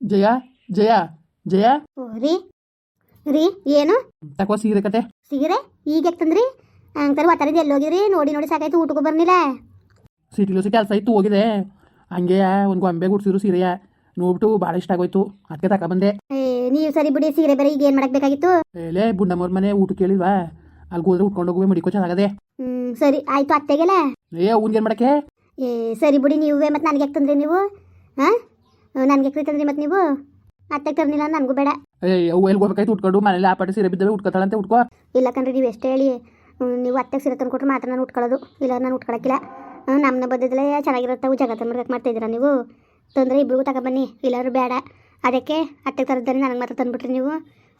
ಜಯ ಜಯ ಜಯ. ಓ ರೀ ರೀ ಏನು? ತಕೋ ಸೀರೆ ಕತೆ. ಸೀರೆ? ಈಗ ತಂದ್ರಿ ಅಂಕರ್ ಒತ್ತಾರಿದ್ದು ಎಲ್ಲಿ ಹೋಗಿದ್ರಿ? ನೋಡಿ ನೋಡಿ ಸಾಕಾಯ್ತು ಊಟಕ್ಕೂ ಬರ್ನಿಲ್ಲ ಸಿಟಿಲೋಸಿ ಕೆಲಸ ಇತ್ತು ಹೋಗಿದೆ. ಹಂಗೆ ಒಂದು ಗೊಂಬೆ ಗುಡ್ಸಿದ್ರು ಸೀರೆಯ. ನೋಡ್ಬಿಟ್ಟು ಭಾಳ ಇಷ್ಟ ಆಗೋಯ್ತು. ಅದಕ್ಕೆ ತಗೊಬಂದೆ ಏ ನೀವು ಸರಿ ಬಿಡಿ ಸೀರೆ ಬೇರೆ ಈಗ ಏನು ಮಾಡಕ್ ಬೇಕಾಗಿತ್ತು? ಏಲೇ ಬುಂಡಮ್ಮವ್ರ ಮನೆ ಊಟ ಕೇಳಿಲ್ವಾ? ಅಲ್ಲಿ ಹೋದ್ರೆ ಉಟ್ಕೊಂಡು ಹೋಗುವೆ ಮಡಿಕೋ ಚೆನ್ನಾಗದೆ. ಹ್ಮ್ ಸರಿ ಆಯ್ತು ಅತ್ತೆಗೆಲ್ಲ. ಏ ಅವ್ನಿಗೇನು ಮಾಡಕ್ಕೆ? ಏ ಸರಿ ಬಿಡಿ ನೀವೇ ಮತ್ತೆ ನನಗೆ ಯಾಕೆ ತಂದ್ರಿ ನೀವು? ಹಾಂ ನನಗೆ ಕರಿತಂದ್ರಿ ತಂದ್ರಿ ಮತ್ತೆ ನೀವು? ಅತ್ತೆ ಕರ್ನಿಲ್ಲ ನನಗೂ ಬೇಡ. ಅವು ಎಲ್ಲಿ ಹೋಗ್ಬೇಕಾಯ್ತು? ಉಟ್ಕೊಂಡು ಮನೇಲಿ ಆ ಪಾಟಿ ಸೀರೆ ಬಿದ್ದವೆ ಉಟ್ಕೊತಾಳಂತೆ ಉಟ್ಕೋ. ಇಲ್ಲ ಕಣ್ರಿ ನೀವು ಎಷ್ಟೇ ಹೇಳಿ ನೀವು ಅತ್ತೆಗೆ ಸೀರೆ ತಂದು ಮಾತ್ರ ನಾನು ಉಟ್ಕೊಳ್ಳೋದು. ಇಲ್ಲ ನಾನು ಉಟ್ಕೊಳಕ್ಕಿಲ್ಲ. ನಮ್ಮನ್ನ ಬದ್ದಿದ್ರೆ ಚೆನ್ನಾಗಿರುತ್ತವು ಜಗತ್ತ ಮರ್ಗಕ್ಕೆ ಮಾಡ್ತಾಯಿದ್ದೀರಾ ನೀವು? ತೊಂದರೆ ಇಬ್ರಿಗೂ ತಗೊಬನ್ನಿ ಇಲ್ಲಾದ್ರೂ ಬೇಡ. ಅದಕ್ಕೆ ಅತ್ತೆಗೆ ತರದ್ದಾನೆ ನನಗೆ ಮಾತ್ರ ತಂದುಬಿಟ್ರಿ ನೀವು.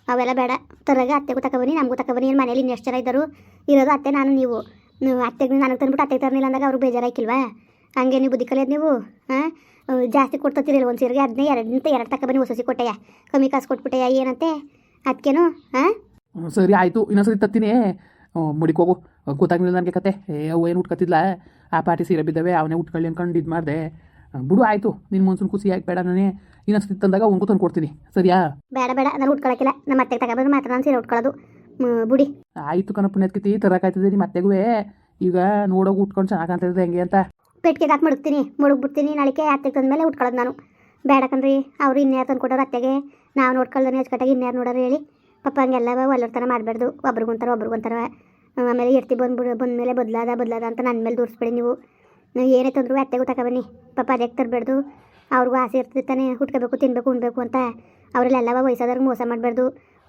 ಅವೆಲ್ಲ ಬೇಡ. ತರಗ ಅತ್ತೆಗೂ ತಗೊಬನ್ನಿ ನಮಗೂ ತಗೊಬನ್ನಿ ಏನು ಮನೇಲಿ ಇನ್ನೆಷ್ಟು ಜನ ಇದ್ದರು? ಇರೋದು ಅತ್ತೆ ನಾನು ನೀವು. ನೀವು ಅತ್ತೆಗೆ ನನಗೆ ತಂದ್ಬಿಟ್ಟು ಅತ್ತೆಗೆ ತರಲಿಲ್ಲ ಅಂದಾಗ ಅವ್ರಿಗೆ ಬೇಜಾರಾಯ್ಕಿಲ್ವಾ ಹಂಗೆ ನೀವು ಬುದ್ಧಿ ಕಲಿಯೋದು ನೀವು ಹಾಂ? ಜಾಸ್ತಿ ಕೊಡ್ತತಿರಲಿಲ್ಲ ಒಂದು ಸೀರೆಗೆ ಅದನ್ನೇ ಎರಡು ಎರಡು ಬನ್ನಿ ಹೊಸಿ ಕೊಟ್ಟೆಯ ಕಮ್ಮಿ ಕಾಸು ಕೊಟ್ಬಿಟ್ಟೆಯ ಏನಂತೆ? ಅದಕ್ಕೇನು ಹಾಂ ಸರಿ ಆಯಿತು. ಇನ್ನೊಂದ್ಸರಿ ತತ್ತೀನಿ. ಮುಡಿಕೋಗು ಗೊತ್ತಾಗ್ಲಿಲ್ಲ ನನಗೆ ಕತೆ. ಏ ಅವು ಏನು ಉಟ್ಕೊತಿದ್ಲ ಆ ಪಾಟಿ ಸೀರೆ ಬಿದ್ದವೆ ಅವನೇ ಉಟ್ಕೊಳ್ಳಿ ಅನ್ಕೊಂಡು ಇದು ಮಾಡಿದೆ. ಬಿಡು ಆಯಿತು. ನಿನ್ನ ಮನ್ಸೂನ್ ಖುಷಿ ಆಗಿ ಬೇಡ ನಾನೇ? ಇನ್ನೊಂದ್ಸತಿ ತಂದಾಗ ಅವ್ನು ತಂದು ಕೊಡ್ತೀನಿ. ಸರಿಯಾ? ಬೇಡ ಬೇಡ. ನಾನು ಉಟ್ಕೊಳಕಿಲ್ಲ ನಮ್ಮ ಅತ್ತೆಗೆ ತಗೊಬಂದ್ರೆ ಮಾತ್ರ ನಾನು ಸೀರೆ ಉಟ್ಕೊಳ್ಳೋದು ಬುಡಿ. ಆಯಿತು ಕಣಪ್ಪ ನೆತ್ಕಿತಿ ತರಕಾಯ್ತದೆ ನಿಮ್ಮ ಅತ್ತೆಗೂ ಈಗ ನೋಡೋಗಿ ಉಟ್ಕೊಂಡು ಚೆನ್ನಾಗಿ ಕಾಣ್ತದೆ ಹೆಂಗೆ ಅಂತ. ಪೆಟ್ಟಿಗೆ ಹಾಕಿ ಮಡಗ್ತೀನಿ ಮುಳುಗ್ಬಿಡ್ತೀನಿ ನಾಳೆಗೆ ಅತ್ತೆಗೆ ತಂದ್ಮೇಲೆ ಉಟ್ಕೊಳ್ಳೋದು ನಾನು. ಬೇಡ ಕಣ್ರಿ, ಅವ್ರು ಇನ್ಯಾರು ತಂದು ಕೊಡೋರು ಅತ್ತೆಗೆ. ನಾವು ನೋಡ್ಕೊಳ್ದಾನೆ ಅಚ್ಚುಕಟ್ಟಾಗಿ ಇನ್ಯಾರು ನೋಡೋರು ಹೇಳಿ. ಪಾಪ ಹಂಗೆಲ್ಲ ಒಲ್ಲರ್ತನ ಮಾಡಬಾರ್ದು ಒಬ್ರಿಗೊಂತಾರೆ ಒಬ್ರಿಗೊಂಥರ ಆಮೇಲೆ ಎಡ್ತಿ ಬಂದ್ಬಿಡು, ಬಂದಮೇಲೆ ಬದಲಾದ ಬದಲಾದ ಅಂತ ನನ್ನ ಮೇಲೆ ದೂರಿಸ್ಬೇಡಿ ನೀವು. ನೀವು ಏನೇ ತಂದ್ರು ಅತ್ತೆಗೂ ತಗೊಬನ್ನಿ ಪಪ್ಪ ಅದಕ್ಕೆ ತರಬಾರ್ದು ಅವ್ರಿಗೂ ಆಸೆ ಇರ್ತಿರ್ತಾನೆ ಹುಟ್ಕೋಬೇಕು ತಿನ್ನಬೇಕು ಉಣ್ಬೇಕು ಅಂತ. ಅವರೆಲ್ಲ ವಯಸ್ಸಾದವ್ರಿಗೆ ಮೋಸ ಮಾಡಬಾರ್ದು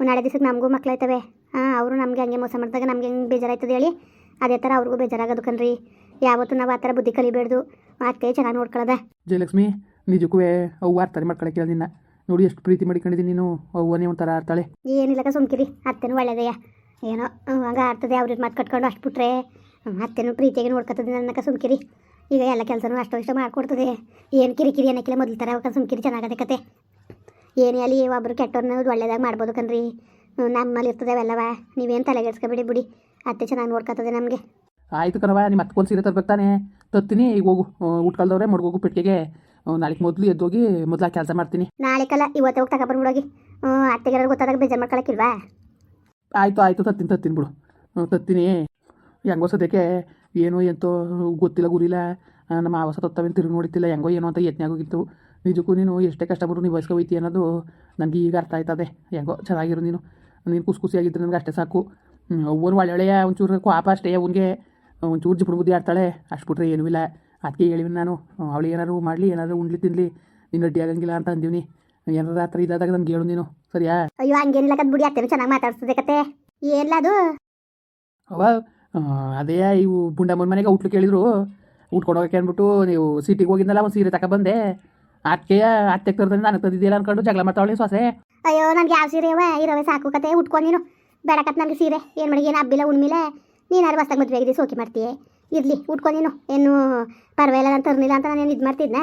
ನಾಳೆ ದಿವಸಕ್ಕೆ ನಮಗೂ ಮಕ್ಕಳಾಯ್ತವೆ ಹಾಂ, ಅವರು ನಮಗೆ ಹಂಗೆ ಮೋಸ ಮಾಡಿದಾಗ ನಮ್ಗೆ ಹೆಂಗೆ ಬೇಜಾರಾಯ್ತದೆ ಹೇಳಿ. ಅದೇ ಥರ ಅವ್ರಿಗೂ ಬೇಜಾರಾಗೋದು ಕಣ್ರಿ. ಯಾವತ್ತೂ ನಾವು ಆ ಥರ ಬುದ್ಧಿ ಕಲಿಬೇಡ್ದು? ಮತ್ತೆ ಚೆನ್ನಾಗಿ ನೋಡ್ಕೊಳ್ಳೋದ ಜಯಲಕ್ಷ್ಮಿ ನಿಜಕ್ಕೂ ಅವ್ವ ಅರ್ಥನೆ ಮಾಡ್ಕೊಳಕ್ಕಿಲ್ಲ ನಿನ್ನ. ನೋಡಿ ಎಷ್ಟು ಪ್ರೀತಿ ಮಾಡಿಕೊಂಡಿದ್ದೀನಿ ನೀನು ಅವ್ವನೇ ಒಂಥರ ಆರ್ತಾಳೆ ಏನಿಲ್ಲಕ ಸುಮ್ಕಿರಿ. ಅತ್ತೆನೂ ಒಳ್ಳೇದಯ್ಯ ಏನೋ ಹಂಗ ಆಡ್ತದೆ ಅವ್ರ ಮಾತು ಕಟ್ಕೊಂಡು ಅಷ್ಟು ಬಿಟ್ರೆ. ಅತ್ತೆನೂ ಪ್ರೀತಿಯಾಗಿ ನೋಡ್ಕೊತದೆ ನನ್ನ ಸುಮ್ಕಿರಿ. ಈಗ ಎಲ್ಲ ಕೆಲಸನೂ ಅಷ್ಟು ಇಷ್ಟ ಮಾಡ್ಕೊಡ್ತದೆ. ಏನು ಕಿರಿಕಿರಿ ಅನ್ನಕ್ಕಿಲ್ಲ ಮೊದಲು ಥರ ಅವಕ್ಕ ಸುಮ್ಕಿರಿ ಚೆನ್ನಾಗದೆ ಕತೆ. ಏನೇ ಅಲ್ಲಿ ಒಬ್ಬರು ಕೆಟ್ಟವ್ರನ್ನ ಒಳ್ಳೇದಾಗಿ ಮಾಡ್ಬೋದು ಕಣ್ರಿ. ನಮ್ಮಲ್ಲಿ ಇರ್ತದೆ ಅವೆಲ್ಲವ. ನೀವೇನು ತಲೆಗೆಡ್ಸ್ಕೊಬಿಡಿ ಬಿಡಿ. ಅತ್ತೆ ಚೆನ್ನಾಗಿ ನೋಡ್ಕೊತದೆ ನಮಗೆ. ಆಯಿತು ಕಣವ ನಿಮ್ಮ ಹತ್ಕೊಂಡು ಸೀರೆ ತರ್ಬೇಕು ತಾನೇ ತತ್ತೀನಿ ಈಗ ಹೋಗು. ಉಟ್ಕೊಳ್ದವ್ರೆ ಮಡ್ಗೋಗು ಪೆಟ್ಟಿಗೆಗೆ. ನಾಳೆಗೆ ಮೊದಲು ಎದ್ದೋಗಿ ಮೊದಲು ಕೆಲಸ ಮಾಡ್ತೀನಿ. ನಾಳೆ ಕಲ್ಲ ಇವತ್ತು ಹೋಗಿ ತಗೊಬಂದ್ಬಿಡೋಗಿ ಬಿಡೋಗಿ ಅತ್ತೆಗೆ ಗೊತ್ತಾದಾಗ ಬೇಜಾರು ಮಾಡ್ಕೊಳಕ್ಕಿಲ್ವಾ ಆಯಿತು ಆಯಿತು ತತ್ತೀನಿ ತತ್ತೀನಿ ಬಿಡು. ತತ್ತೀನಿ ಹೆಂಗೋ ಸದ್ಯಕ್ಕೆ ಏನೋ ಎಂತೋ ಗೊತ್ತಿಲ್ಲ ಗುರಿಲ್ಲ. ನಮ್ಮ ಆವಾಸ ತತ್ತವೇನು ತಿರುಗಿ ನೋಡಿತಿಲ್ಲ ಹೆಂಗೋ ಏನೋ ಅಂತ ಯತ್ನ ಆಗೋಗಿತ್ತು. ನಿಜಕ್ಕೂ ನೀನು ಎಷ್ಟೇ ಕಷ್ಟಪಟ್ಟು ನೀವು ಹೋಯ್ತಿ ಅನ್ನೋದು ನನಗೆ ಈಗ ಅರ್ಥ ಆಯ್ತದೆ. ಹೆಂಗೋ ಚೆನ್ನಾಗಿರು ನೀನು. ನೀನು ಖುಷಿ ಖುಷಿಯಾಗಿದ್ದರೆ ನನಗೆ ಅಷ್ಟೇ ಸಾಕು ಒಳ್ಳೆ ಒಳ್ಳೆಯ ಒಂಚೂರು ಕೋಪ ಅಷ್ಟೇ ಅವನಿಗೆ. ಒಂಚೂರು ಜಿಪುಡು ಬುದ್ಧಿ ಆಡ್ತಾಳೆ. ಅಷ್ಟು ಬಿಟ್ರೆ ಏನೂ ಇಲ್ಲ. ಅದಕ್ಕೆ ಹೇಳಿವಿ ನಾನು ಅವಳು ಏನಾದ್ರು ಮಾಡಲಿ ಏನಾದರೂ ಉಂಡ್ಲಿ ತಿನ್ನಲಿ ನಿನ್ನ ಅಡ್ಡಿ ಆಗಂಗಿಲ್ಲ ಅಂತ ಅಂದೀವಿ ಏನಾದ್ರು ಆ ಥರ ಇದಾದಾಗ ನನಗೆ ಹೇಳು ನೀನು. ಸರಿಯಾ? ಅಯ್ಯೋ ಹಂಗೇನಿಲ್ಲ ಕದ್ ಬುಡಿ ಆಗ್ತೇನೆ ಚೆನ್ನಾಗಿ ಮಾತಾಡ್ಸ್ತದೆ ಕತೆ. ಏನಿಲ್ಲ ಅದು? ಅವ ಅದೇ ಇವು ಬುಂಡಮ್ಮನ ಮನೆಗೆ ಊಟ್ಲು ಕೇಳಿದ್ರು. ಉಟ್ಕೊಂಡು ಹೋಗಕ್ಕೆ ಅಂದ್ಬಿಟ್ಟು ನೀವು ಸಿಟಿಗೆ ಹೋಗಿದ್ನಲ್ಲ ಒಂದು ಸೀರೆ ತಗೊಬಂದೆ ಅದಕ್ಕೆ ಅತ್ತೆ ತರ್ದಂಗೆ ನನಗೆ ತಂದಿದ್ದೀಲ್ಲ ಅನ್ಕೊಂಡು ಜಗಳ ಮಾಡ್ತಾವಳೆ ಸೊಸೆ. ಅಯ್ಯೋ ನನಗೆ ಯಾವ ಸೀರೆ ಅವ ಇರೋವೆ ಸಾಕು ಕತೆ ಉಟ್ಕೊಂಡು ನೀನು. ಬೇಡಕತ್ ನನಗೆ ಸೀರೆ. ಏನು ಮಾಡಿ ಏನು ಹಬ್ಬಿಲ್ಲ ಉಣ್ಮಿಲ್ಲ ಯಾರು ಹೊಸ್ದಾಗ ಮದುವೆ ಆಗಿದೆ ಸೋಕಿ ಮಾಡ್ತೀಯ? ಇರಲಿ, ಉಟ್ಕೊ ನೀನು. ಏನು, ಪರವಾಗಿಲ್ಲ, ನಾನು ತರಲಿಲ್ಲ ಅಂತ ನಾನು ಇದು ಮಾಡ್ತಿದ್ನ?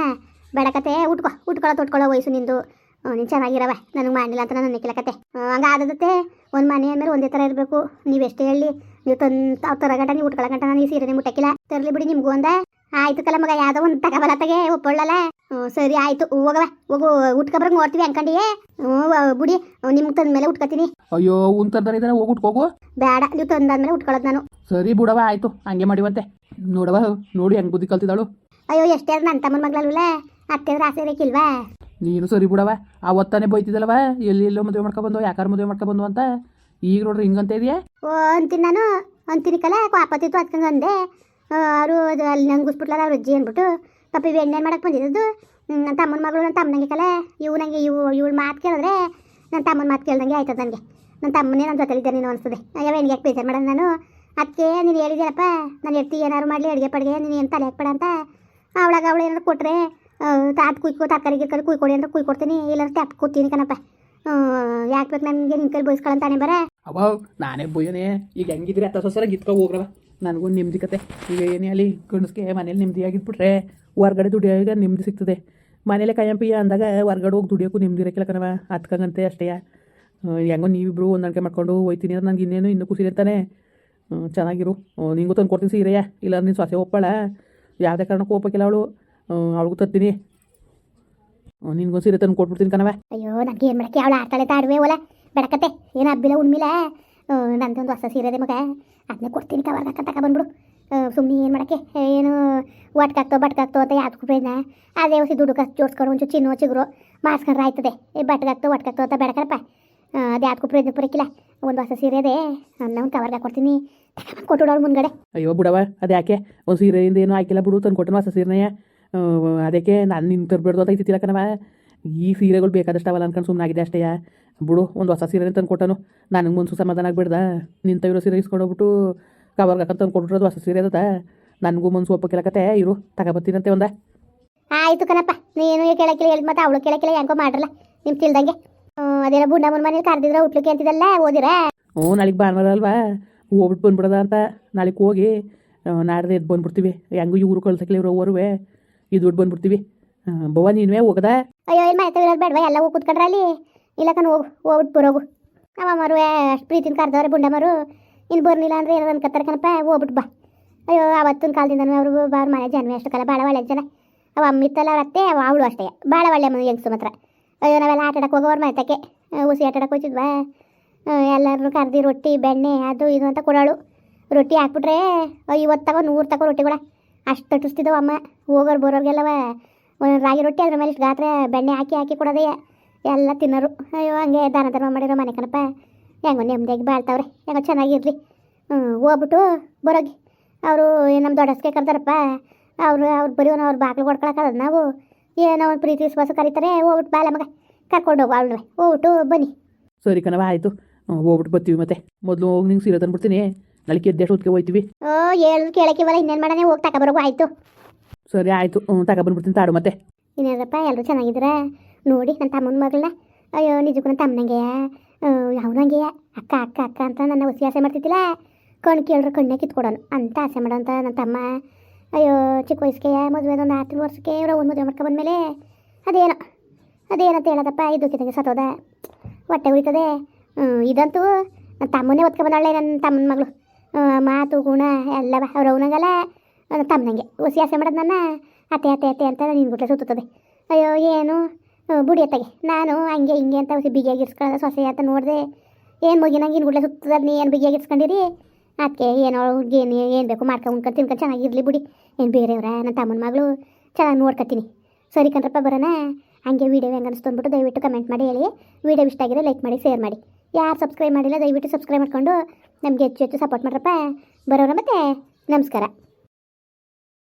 ಬೇಡಕತೆ ಉಟ್ಕೊ. ಉಟ್ಕೊಳ್ಳೋ ತೊಟ್ಕೊಳ್ಳೋ ವಯಸ್ಸು ನಿಂದು. ನೀನು ಚೆನ್ನಾಗಿರವ. ನನಗೆ ಮಾಡಲಿಲ್ಲ ಅಂತ ನಾನು ನಿಕ್ಕಿಲ್ಲ ಕತೆ. ಹಂಗೆ ಆದದತ್ತೆ ಒಂದು ಮನೆ ಅಂದ್ಮೇಲೆ ಒಂದೇ ಥರ ಇರಬೇಕು. ನೀವು ಎಷ್ಟೇ ಹೇಳಿ, ನೀವು ತಂದು ಅವ್ರು ತರ ಗಂಟ, ನೀವು ಉಟ್ಕೊಳ್ಳೋ ಗಂಟ, ನಾನು ಈ ಸೀರೆನೇ ಮುಟ್ಟಕ್ಕಿಲ್ಲ. ತರಲಿ ಬಿಡಿ ನಿಮಗೂ ಒಂದ. ಆಯ್ತು ಕಲ ಮಗ, ಯಾವುದೋ ಒಂದು ತಗೋಬಲ್ಲ ತಗೆ ಒಪ್ಪೊಳ್ಳಲ್ಲ ಸರಿ ಆಯ್ತು. ಹೋಗವ ಹೋಗು ಉಟ್ಕೊಬ್ರಂಗೆ ನೋಡ್ತೀವಿ ಅನ್ಕೊಂಡಿಯೇ. ಬುಡಿ ನಿಮ್ಗೆ ತಂದ ಮೇಲೆ ಉಟ್ಕೊತೀನಿ. ಅಯ್ಯೋ ಉನ್ ತರ್ದಾರೆ ಇದಾರೆ ಹೋಗಿ ಉಟ್ಕೋಗು. ಬೇಡ ನೀವು ತಂದಾದ್ಮೇಲೆ ಉಟ್ಕೊಳ್ಳೋದು ನಾನು. ಸರಿ ಬಿಡವ ಆಯ್ತು. ಹಂಗೆ ಮಾಡಿವಂತೆ. ನೋಡವ ನೋಡಿ ಹೆಂಗೆ ಬುದ್ಧಿ ಕಲ್ತಿದ್ದಾಳು. ಅಯ್ಯೋ ಎಷ್ಟೇ ನನ್ನ ತಮ್ಮನ ಮಗಳಲ್ವಲ್ಲ ಅತ್ತೆ ಆಸೆ ಬೇಕಿಲ್ವಾ? ನೀನು ಸರಿ ಬಿಡವ ಆ ಒತ್ತಾನೆ ಬೈತಿದಲ್ವ ಎಲ್ಲಿ ಎಲ್ಲೋ ಮದುವೆ ಮಾಡ್ಕೊಬಂದು ಯಾಕಾರ ಮದುವೆ ಮಾಡ್ಕೊಬಂದು ಅಂತ. ಈಗ ನೋಡ್ರಿ ಹಿಂಗಂತ ಇದೆಯಾ? ಓ ಅಂತೀನಿ ನಾನು. ಅಂತೀನಿ ಕಲ ಪಾಪತಿತ್ತು ಅದಕ್ಕಂಗೆ ಅಂದೆ. ಅವರು ಅಲ್ಲಿ ನಂಗೆ ಗುಸ್ಬಿಟ್ಲಲ್ಲ ಅವ್ರ ಅಜ್ಜಿ ಅಂದ್ಬಿಟ್ಟು. ಪಾಪ ಎಣ್ಣೆ ಮಾಡಕ್ಕೆ ಬಂದಿದ್ದು ನನ್ನ ತಮ್ಮನ ಮಗಳು ನನ್ನ ತಮ್ಮನಿಗೆ ಕಲೆ. ಇವು ನನಗೆ ಇವು ಇವಳು ಮಾತು ಕೇಳಿದ್ರೆ ನನ್ನ ತಮ್ಮನ ಮಾತು ಕೇಳ್ದಂಗೆ ಆಯ್ತದ ನನಗೆ. ನನ್ನ ತಮ್ಮನೇ ನನ್ನ ಜೊತೆಲಿದ್ದೆ ನೀನು ಅನಿಸ್ತದೆ. ಅಯ್ಯೋ ಹೆಣ್ಗೆ ಯಾಕೆ ಬೇಜಾರು ಮಾಡೋದು ನಾನು? ಅದಕ್ಕೆ ನೀನು ಹೇಳಿದ್ಯಲ್ಲಪ್ಪ, ನಾನು ಎತ್ತಿ ಏನಾದ್ರು ಮಾಡಲಿ, ಅಡುಗೆ ಪಡಿಗೆ, ನೀನು ಏನು ತಲೆ ಹಾಕ್ಬೇಡ ಅಂತ. ಅವಳಾಗ ಅವಳು ಏನಾದ್ರು ಕೊಟ್ಟರೆ ತಾತ್ ಕುಯ್ಕೊ, ತರಕಾರಿ ಗಿರ್ಕಾರಿ ಕುಯ್ಕೊಡಿ ಅಂದ್ರೆ ಕುಯ್ಕೊಡ್ತೀನಿ, ಇಲ್ಲಾಂದ್ರೆ ಟ್ಯಾಪ್ ಕೂತೀನಿ ಕಣಪ್ಪ. ಯಾಕೆ ಬೇಕು ನನಗೆ ನಿನ್ನ ಕೈ ಬಯಸ್ಕೊಳ್ಳಂತಾನೆ ಬರ? ಅವ ನಾನೇ ಬೋಯನೇ ಈಗ ಹೆಂಗಿದ್ರೆ ಅತ್ತ ಸೊಸರ? ಹೋಗ್ರವ. ನನಗೂ ನೆಮ್ಮದಿ ಕತೆ. ಈಗ ಏನೇ ಅಲ್ಲಿ ಗಂಡಸ್ಗೆ ಮನೇಲಿ ನೆಮ್ಮದಿಯಾಗಿದ್ಬಿಟ್ರೆ ಹೊರ್ಗಡೆ ದುಡಿಯೋಗ ನೆಮ್ಮದಿ ಸಿಗ್ತದೆ. ಮನೇಲೆ ಕಯ್ಯಂಪಿಯ ಅಂದಾಗ ಹೊರ್ಗಡೆ ಹೋಗಿ ದುಡಿಯೋಕ್ಕೂ ನೆಮ್ಮದಿ ಇರೋಕ್ಕಿಲ್ಲ ಕಣವ ಹತ್ಕಂಗಂತೆ ಅಷ್ಟೇ. ಹೆಂಗೋ ನೀವಿಬ್ರು ಹೊಂದಾಣಿಕೆ ಮಾಡ್ಕೊಂಡು ಹೋಯ್ತೀನಿ ಅಂದ್ರೆ ನನಗೆ ಇನ್ನೇನು ಇನ್ನೂ ಖುಷಿ ಇರ್ತಾನೆ. ಚೆನ್ನಾಗಿರು. ನಿಂಗೂ ತಂದು ಕೊಡ್ತೀನಿ ಸೀರೆಯ. ಇಲ್ಲ ನೀನು ಸೊಸೆ ಒಪ್ಪಳ. ಯಾವುದೇ ಕಾರಣಕ್ಕೂ ಒಪ್ಪಕ್ಕಿಲ್ಲ ಅವಳು. ಅವಳಿಗೂ ತರ್ತೀನಿ. ನಿನ್ಗೊಂದು ಸೀರೆ ತಂದು ಕೊಟ್ಬಿಡ್ತೀನಿ ಕಣವ ಅಯ್ಯೋ ನನಗೆ ಏನು ಮಾಡಕ್ಕೆ? ಅವಳು ಆಡ್ತಾಳೆ ತಾಡುವೆ ಓಲ ಬೆಳಕತ್ತೆ ಏನು ಹಬ್ಬಿಲ್ಲ ಉಣ್ಮಿಲ್ಲ ನಂದೊಂದು ಹೊಸ ಸೀರೆ ಇದೆ ಮಗ ಅದನ್ನೇ ಕೊಡ್ತೀನಿ ಕವರ್ಗೆ ಹಾಕಂತ ತಗೊಬಂದ್ಬಿಡು ಸುಮ್ಮನೆ ಏನು ಮಾಡಕ್ಕೆ ಏನು ಒಟ್ಕಾಗ್ತೋ ಬಟ್ಕಾಗ್ತೋ ಅಂತ ಯಾವ್ದು ಬೇಡ ಅದೇ ಹೊಸಿ ದುಡ್ಡು ಕಸ್ ಜೋಡಿಸ್ಕೊಂಡು ಒಂಚೂರು ಚಿನ್ನೋ ಚಿಗುರು ಮಾಡ್ಸ್ಕೊಂಡ್ರೆ ಆಯ್ತದೆ ಏ ಬಟ್ಕಾಗ್ತೋ ಒಟ್ಕಾಗ್ತೋ ಅಂತ ಬೇಡಕರಪ್ಪ ಅದು ಯಾವ್ದು ಕುಪ್ರೇನ ಪುರಕ್ಕಿಲ್ಲ ಒಂದು ಹೊಸ ಸೀರೆ ಅದೇ ಒಂದು ಕವರ್ಗೆ ಕೊಡ್ತೀನಿ ಕೊಟ್ಟುಡೋಳು ಮುಂದ್ಗಡೆ ಅಯ್ಯೋ ಬಿಡವ ಅದು ಯಾಕೆ ಒಂದು ಸೀರೆಯಿಂದ ಏನೂ ಹಾಕಿಲ್ಲ ಬಿಡು ತಂದು ಕೊಟ್ಟನು ಹೊಸ ಸೀರೆನೆಯ ಅದಕ್ಕೆ ನಾನು ನಿನ್ನ ತರಬೇಡ್ದು ಅಂತ ಐತಿಲ್ಲ ಕಣವ ಈ ಸೀರೆಗಳು ಬೇಕಾದಷ್ಟು ಅವಲ್ಲ ಅನ್ಕೊಂಡು ಸುಮ್ಮನೆ ಆಗಿದೆ ಅಷ್ಟೇ ಬಿಡು ಒಂದು ಹೊಸ ಸೀರೆ ತಂದು ಕೊಟ್ಟನು. ನನಗೆ ಮುನ್ಸು ಸಮಾಧಾನ ಆಗ್ಬಿಡ್ದ. ನಿಂತ ಇರೋ ಸೀರೆ ಇಸ್ಕೊಂಡು ಹೋಗ್ಬಿಟ್ಟು ಕವರ್ಗೆ ಹಾಕೊಂಡು ತಂದು ಕೊಟ್ಬಿಡೋದು ಹೊಸ ಸೀರೆ ಅದ. ನನಗೂ ಮನ್ಸು ಒಪ್ಪಕ್ಕಿಲ್ಲಕತ್ತೆ ಇರು ತಗೊಬತ್ತೀನಂತೆ ಒಂದ. ಆಯ್ತು ಕಣಪ್ಪ ನೀನು ಕೇಳಕ್ಕಿಲ್ಲ ಹೇಳಿ ಮತ್ತೆ ಅವಳು ಕೇಳಕ್ಕಿಲ್ಲ ಹೆಂಗೋ ಮಾಡ್ರಲ್ಲ ನಿಮ್ ತಿಳ್ದಂಗೆ. ಅದೇನೋ ಬುಡ್ಡ ಮುನ್ ಮನೇಲಿ ಕರೆದಿದ್ರ ಉಟ್ಲಿಕ್ಕೆ ಅಂತಿದ್ದಲ್ಲ ಓದಿರ? ಹ್ಞೂ ನಾಳೆಗೆ ಭಾನುವಾರ ಅಲ್ವಾ? ಹೋಗ್ಬಿಟ್ಟು ಬಂದ್ಬಿಡದ ಅಂತ. ನಾಳೆಗೆ ಹೋಗಿ ನಾಡ್ದು ಎದ್ದು ಬಂದ್ಬಿಡ್ತೀವಿ. ಹೆಂಗೂ ಇವರು ಕಳ್ಸಕ್ಕಿಲ್ಲ ಇವ್ರು ಓರ್ವೆ ಇದು ದುಡ್ಡು ಬಂದ್ಬಿಡ್ತೀವಿ. ಬವ್ವ ನೀನ್ವೇ ಹೋಗದ? ಅಯ್ಯೋ, ಇಲ್ಲಿ ಮನೆ ಇರೋದು ಬೇಡವಾ? ಎಲ್ಲ ಹೋಗಿ ಇಲ್ಲ ಕಣ್, ಹೋಗು ಹೋಗ್ಬಿಟ್ಟು ಬರೋಗು. ಅಮ್ಮರು ಅಷ್ಟು ಪ್ರೀತಿನ ಕರೆದವ್ರೆ ಮರು ಇನ್ನು ಬರ್ಲಿಲ್ಲ ಅಂದ್ರೆ ಏನೋ ಅನ್ಕತ್ತಾರೆ ಕಣಪ್ಪ ಹೋಗ್ಬಿಟ್ಟು ಬಾ. ಅಯ್ಯೋ, ಅವತ್ತಿನ ಕಾಲದಿಂದ ಅವರು ಅವ್ರ ಮನೆ ಜನ್ಮೆ ಅಷ್ಟು ಕಾಲ, ಭಾಳ ಒಳ್ಳೆ ಜನ. ಅವ ಅಮ್ಮಿತ್ತಲ್ಲ ಅವ್ರ ಅತ್ತೆ, ಅವ ಅವಳು ಅಷ್ಟೇ. ಭಾಳ ಒಳ್ಳೆ ಮನೆ ಹೆಂಗ್ಸು ಮಾತ್ರ. ಅಯ್ಯೋ, ನಾವೆಲ್ಲ ಆಟ ಆಡಕ್ಕೆ ಹೋಗೋರು ಮೈತಕ್ಕೆ ಉಸಿ ಆಟ ಆಡಕ್ಕೆ ಹೋಗ್ತಿದ್ವಾ ಎಲ್ಲರೂ ಕರ್ದು ರೊಟ್ಟಿ, ಬೆಣ್ಣೆ, ಅದು ಇದು ಅಂತ ಕೊಡೋಳು. ರೊಟ್ಟಿ ಹಾಕ್ಬಿಟ್ರೆ ಐವತ್ತು ತಗೋ, ನೂರು ತಗೋ ರೊಟ್ಟಿಗಳ. ಅಷ್ಟು ತಟ್ಟಿಸ್ತಿದ್ದವು ಅಮ್ಮ. ಹೋಗೋರು, ಬರೋರಿಗೆಲ್ಲವ. ಒಂದೊಂದು ರಾಗಿ ರೊಟ್ಟಿ ಅದ್ರ ಮೇಲೆ ಇಷ್ಟು ಗಾತ್ರ ಬೆಣ್ಣೆ ಹಾಕಿ ಹಾಕಿ ಕೊಡೋದೇ ಎಲ್ಲ ತಿನ್ನೋರು. ಅಯ್ಯೋ ಹಂಗೆ ದಾನ ಧರ್ಮ ಮಾಡಿರೋ ಮನೆ ಕಣಪ್ಪ. ಹೆಂಗೋ ನೆಮ್ಮದಿಯಾಗಿ ಬಾಳ್ತಾವ್ರೆ. ಹೆಂಗೋ ಚೆನ್ನಾಗಿರ್ಲಿ. ಹ್ಞೂ ಹೋಗ್ಬಿಟ್ಟು ಬರೋಗಿ. ಅವರು ನಮ್ಮ ದೊಡ್ಡಸ್ಗೆ ಕರೆದಾರಪ್ಪ. ಅವರು ಅವ್ರು ಬರೀ ಅವ್ರ ಬಾಗಿಲು ಕೊಡ್ಕೊಳಕ್ಕಲ್ಲ ನಾವು. ಏನೋ ಒಂದು ಪ್ರೀತಿ ವಿಶ್ವಾಸ ಕರೀತಾರೆ. ಹೋಗ್ಬಿಟ್ಟು ಬಾಲ ಮಗ. ಕರ್ಕೊಂಡು ಹೋಗು ಅವಳು ಹೋಗ್ಬಿಟ್ಟು ಬನ್ನಿ. ಸರಿ ಕಣವ ಆಯಿತು. ಹೋಗ್ಬಿಟ್ಟು ಬರ್ತೀವಿ ಮತ್ತೆ. ಮೊದಲು ಹೋಗಿ ನಿಂಗೆ ಸೀರೆ ತಂದ್ಬಿಡ್ತೀನಿ. ನಳಿಕೆ ಎದ್ದೇಷ್ಟು ಹೋಗ್ತೀವಿ ಓ ಹೇಳಿದ್ರು ಕೇಳಕ್ಕಿವಲ್ಲ. ಇನ್ನೇನು ಮಾಡೋಣ? ಹೋಗಿ ತಗೊಬರೋಗು ಆಯಿತು. ಸರಿ, ಆಯಿತು. ತಗೊಬಂದ್ಬಿಡ್ತೀನಿ ತಾಡು ಮತ್ತೆ. ಇನ್ನೇನಪ್ಪ ಎಲ್ಲರೂ ಚೆನ್ನಾಗಿದ್ದೀರಾ? ನೋಡಿ ನನ್ನ ತಮ್ಮನ ಮಗಳನ್ನ ಅಯ್ಯೋ, ನಿಜಕ್ಕೂ ನನ್ನ ತಮ್ಮನಂಗೆಯ ಅವನಂಗೆಯ ಅಕ್ಕ ಅಕ್ಕ ಅಕ್ಕ ಅಂತ ನನ್ನ ಹೊಸಿ ಆಸೆ ಮಾಡ್ತಿದ್ದಿಲ್ಲ. ಕಣ್ಣು ಕೇಳ್ರೆ ಕಣ್ಣೇ ಕಿತ್ಕೊಡೋನು. ಅಂತ ಆಸೆ ಮಾಡೋಂತ ನನ್ನ ತಮ್ಮ. ಅಯ್ಯೋ, ಚಿಕ್ಕ ವಯಸ್ಸಿಗೆ ಮದುವೆ ಒಂದು ತಿಂಗಳು ವರ್ಷಕ್ಕೆ ಇವ್ರ ಒಂದು ಮದುವೆ ಮಾಡ್ಕೊಬಂದ್ಮೇಲೆ ಅದೇನೋ, ಅದೇನಂತ ಹೇಳೋದಪ್ಪ, ಇದು ಕಿತ್ತಂಗೆ ಸತ್ತೋದ. ಹೊಟ್ಟೆ ಉಳಿತದೆ ಇದಂತೂ ನನ್ನ ತಮ್ಮನೇ ಒತ್ಕೊಬಂದಾಳೆ ನನ್ನ ತಮ್ಮನ ಮಗಳು. ಮಾತು, ಗುಣ ಎಲ್ಲವ. ಅವ್ರು ಅವನಂಗಲ್ಲ. ನನ್ನ ತಮ್ಮನಂಗೆ ಹುಸಿ ಆಸೆ ಮಾಡೋದು ನನ್ನ ಅತ್ತೆ ಅತ್ತೆ ಅತ್ತೆ ಅಂತ ನಿನ್ನ ಗುಟ್ಲೆ ಸುತ್ತದೆ ಅಯ್ಯೋ, ಏನು? ಬುಡಿಯತ್ತಾಗೆ ನಾನು ಹಂಗೆ ಹಿಂಗೆ ಅಂತ ಬಿಗಿಯಾಗಿ ಬಿಗಿಯಾಗಿರ್ಸ್ಕೊಳ್ಳೋದು ಸೊಸೆ ಅಂತ ನೋಡಿದೆ. ಏನು ಮುಗಿನಂಗೆ ಇನ್ನು ಗುಡ್ಲೆ ಸುತ್ತದ ನೀ ಏನು ಬಿಗಿಯಾಗಿರ್ಸ್ಕೊಂಡಿರಿ ಅದಕ್ಕೆ ಏನೋ ಏನು ಏನು ಬೇಕು ಮಾಡ್ಕೊಂಡು ಉಣ್ಕೊಂಡು ತಿನ್ಕೊಂಡು ಚೆನ್ನಾಗಿರಲಿ ಬಿಡಿ. ಏನು ಬೇರೆಯವ್ರ? ನನ್ನ ತಮ್ಮನ ಮಗಳು ಚೆನ್ನಾಗಿ ನೋಡ್ಕೊತೀನಿ. ಸರಿ ಕಣ್ರಪ್ಪ, ಬರೋಣ. ಹಂಗೆ ವೀಡಿಯೋ ಹೆಂಗೆ ಅನಿಸ್ತು ಅಂದ್ಬಿಟ್ಟು ದಯವಿಟ್ಟು ಕಮೆಂಟ್ ಮಾಡಿ, ಹೇಳಿ. ವೀಡಿಯೋ ಇಷ್ಟ ಆಗಿದೆ ಲೈಕ್ ಮಾಡಿ ಶೇರ್ ಮಾಡಿ. ಯಾರು ಸಬ್ಸ್ಕ್ರೈಬ್ ಮಾಡಿಲ್ಲ, ದಯವಿಟ್ಟು ಸಬ್ಸ್ಕ್ರೈಬ್ ಮಾಡ್ಕೊಂಡು ನಮಗೆ ಹೆಚ್ಚು ಹೆಚ್ಚು ಸಪೋರ್ಟ್ ಮಾಡ್ರಪ್ಪ. ಬರೋರ ಮತ್ತೆ, ನಮಸ್ಕಾರ.